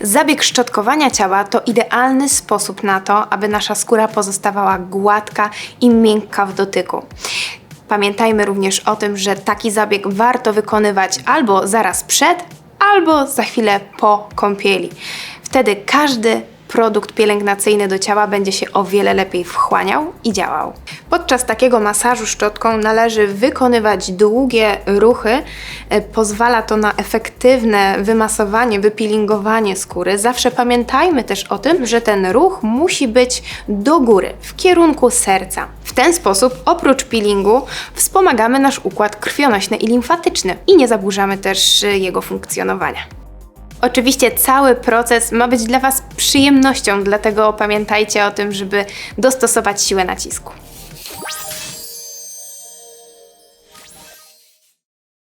Zabieg szczotkowania ciała to idealny sposób na to, aby nasza skóra pozostawała gładka i miękka w dotyku. Pamiętajmy również o tym, że taki zabieg warto wykonywać albo zaraz przed, albo za chwilę po kąpieli. Wtedy każdy produkt pielęgnacyjny do ciała będzie się o wiele lepiej wchłaniał i działał. Podczas takiego masażu szczotką należy wykonywać długie ruchy. E, Pozwala to na efektywne wymasowanie, wypeelingowanie skóry. Zawsze pamiętajmy też o tym, że ten ruch musi być do góry, w kierunku serca. W ten sposób, oprócz peelingu, wspomagamy nasz układ krwionośny i limfatyczny i nie zaburzamy też e, jego funkcjonowania. Oczywiście cały proces ma być dla Was przyjemnością, dlatego pamiętajcie o tym, żeby dostosować siłę nacisku.